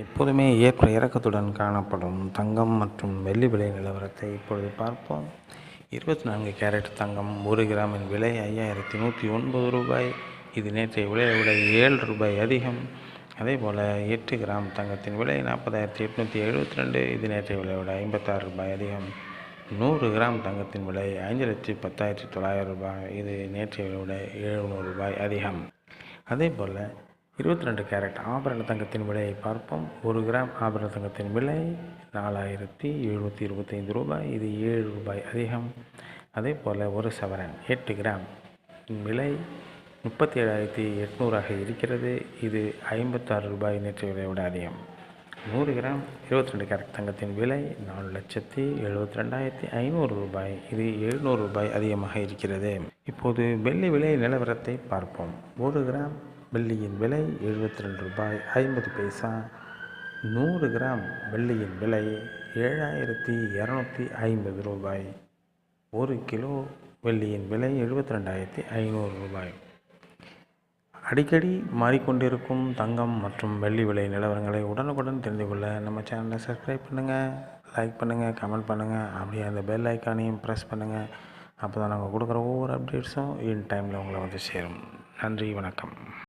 எப்போதுமே ஏற்ற இறக்கத்துடன் காணப்படும் தங்கம் மற்றும் வெள்ளி விலை நிலவரத்தை இப்பொழுது பார்ப்போம். இருபத்தி நான்கு கேரட் தங்கம் ஒரு கிராமின் விலை ஐயாயிரத்தி நூற்றி ஒன்பது ரூபாய். இது நேற்றைய விலையை விட ஏழு ரூபாய் அதிகம். அதே போல் எட்டு கிராம் தங்கத்தின் விலை நாற்பதாயிரத்தி எட்நூற்றி எழுபத்தி ரெண்டு. இது நேற்றைய விலையை விட ஐம்பத்தாறு ரூபாய் அதிகம். நூறு கிராம் தங்கத்தின் விலை ஐந்து லட்சத்தி பத்தாயிரத்தி தொள்ளாயிரம் ரூபாய். இது நேற்றைய விலையை விட எழுநூறு ரூபாய் அதிகம். அதே போல் இருபத்தி ரெண்டு கேரட் ஆபரண தங்கத்தின் விலையை பார்ப்போம். ஒரு கிராம் ஆபரண தங்கத்தின் விலை நாலாயிரத்தி எழுநூற்றி இருபத்தைந்து ரூபாய். இது ஏழு ரூபாய் அதிகம். அதே போல் ஒரு சவரன் எட்டு கிராம். விலை முப்பத்தி ஏழாயிரத்தி எட்நூறாக இருக்கிறது. இது ஐம்பத்தாறு ரூபாய் நேற்று விலையை விட அதிகம். நூறு கிராம் இருபத்தி ரெண்டு கேரட் தங்கத்தின் விலை நாலு லட்சத்தி எழுபத்தி ரெண்டாயிரத்தி ஐநூறு ரூபாய். இது எழுநூறு ரூபாய் அதிகமாக இருக்கிறது. இப்போது வெள்ளி விலை நிலவரத்தை பார்ப்போம். ஒரு கிராம் வெள்ளியின் விலை எழுபத்தி ரெண்டு ரூபாய் ஐம்பது பைசா. நூறு கிராம் வெள்ளியின் விலை ஏழாயிரத்தி இரநூத்தி ஐம்பது ரூபாய். ஒரு கிலோ வெள்ளியின் விலை எழுபத்தி ரெண்டாயிரத்தி ஐநூறு ரூபாய். அடிக்கடி மாறிக்கொண்டிருக்கும் தங்கம் மற்றும் வெள்ளி விலை நிலவரங்களை உடனுக்குடன் தெரிந்து கொள்ள நம்ம சேனலை சப்ஸ்கிரைப் பண்ணுங்கள் லைக் பண்ணுங்கள் கமெண்ட் பண்ணுங்கள் அப்படியே அந்த பெல் ஐக்கானையும் ப்ரெஸ் பண்ணுங்கள் அப்போ தான் நாங்கள் கொடுக்குற ஒவ்வொரு அப்டேட்ஸும் இன் டைமில் உங்களை வந்து சேரும். நன்றி வணக்கம்.